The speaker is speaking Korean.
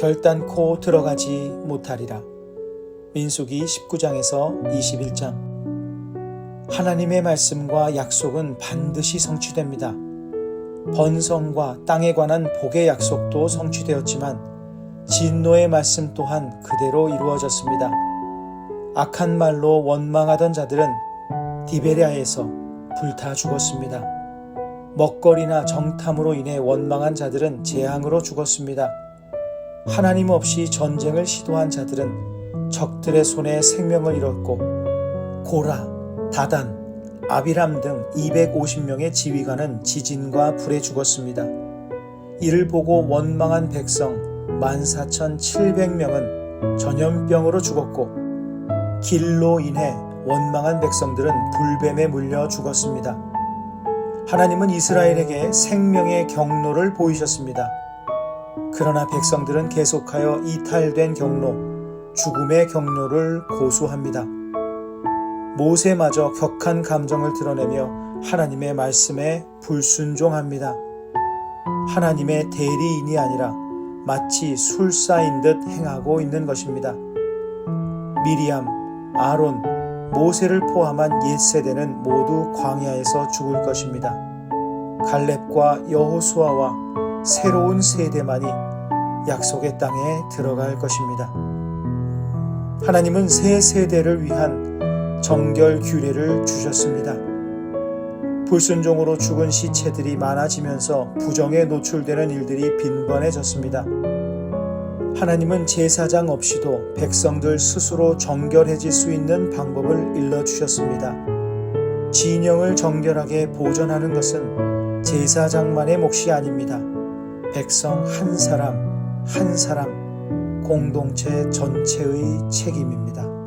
결단코 들어가지 못하리라. 민수기 19장에서 21장. 하나님의 말씀과 약속은 반드시 성취됩니다. 번성과 땅에 관한 복의 약속도 성취되었지만 진노의 말씀 또한 그대로 이루어졌습니다. 악한 말로 원망하던 자들은 디베랴에서 불타 죽었습니다. 먹거리나 정탐으로 인해 원망한 자들은 재앙으로 죽었습니다. 하나님 없이 전쟁을 시도한 자들은 적들의 손에 생명을 잃었고 고라, 다단, 아비람 등 250명의 지휘관은 지진과 불에 죽었습니다. 이를 보고 원망한 백성 14,700명은 전염병으로 죽었고 길로 인해 원망한 백성들은 불뱀에 물려 죽었습니다. 하나님은 이스라엘에게 생명의 경로를 보이셨습니다. 그러나 백성들은 계속하여 이탈된 경로, 죽음의 경로를 고수합니다. 모세마저 격한 감정을 드러내며 하나님의 말씀에 불순종합니다. 하나님의 대리인이 아니라 마치 술사인 듯 행하고 있는 것입니다. 미리암, 아론, 모세를 포함한 옛 세대는 모두 광야에서 죽을 것입니다. 갈렙과 여호수아와 새로운 세대만이 약속의 땅에 들어갈 것입니다. 하나님은 새 세대를 위한 정결 규례를 주셨습니다. 불순종으로 죽은 시체들이 많아지면서 부정에 노출되는 일들이 빈번해졌습니다. 하나님은 제사장 없이도 백성들 스스로 정결해질 수 있는 방법을 일러주셨습니다. 진영을 정결하게 보존하는 것은 제사장만의 몫이 아닙니다. 백성 한 사람, 한 사람, 공동체 전체의 책임입니다.